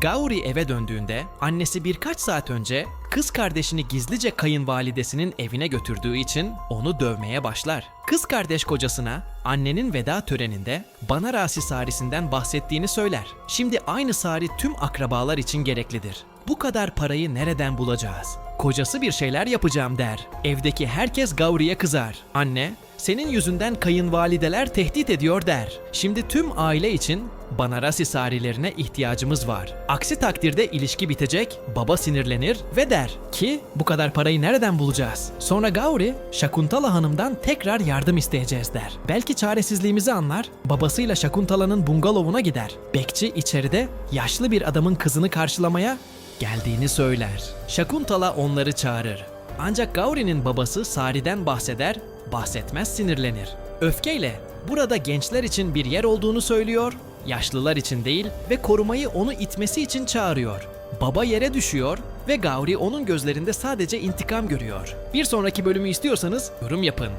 Gauri eve döndüğünde annesi birkaç saat önce kız kardeşini gizlice kayınvalidesinin evine götürdüğü için onu dövmeye başlar. Kız kardeş kocasına annenin veda töreninde Banarasi sarisinden bahsettiğini söyler. Şimdi aynı sari tüm akrabalar için gereklidir. Bu kadar parayı nereden bulacağız? Kocası bir şeyler yapacağım der. Evdeki herkes Gauri'ye kızar. Anne, senin yüzünden kayınvalideler tehdit ediyor der. Şimdi tüm aile için Banarasi sarilerine ihtiyacımız var. Aksi takdirde ilişki bitecek, baba sinirlenir ve der ki bu kadar parayı nereden bulacağız? Sonra Gauri, Şakuntala hanımdan tekrar yardım isteyeceğiz der. Belki çaresizliğimizi anlar, babasıyla Şakuntala'nın bungalovuna gider. Bekçi içeride yaşlı bir adamın kızını karşılamaya geldiğini söyler. Şakuntala onları çağırır. Ancak Gauri'nin babası Sari'den bahseder, bahsetmez sinirlenir. Öfkeyle burada gençler için bir yer olduğunu söylüyor, yaşlılar için değil ve korumayı onu itmesi için çağırıyor. Baba yere düşüyor ve Gauri onun gözlerinde sadece intikam görüyor. Bir sonraki bölümü istiyorsanız yorum yapın.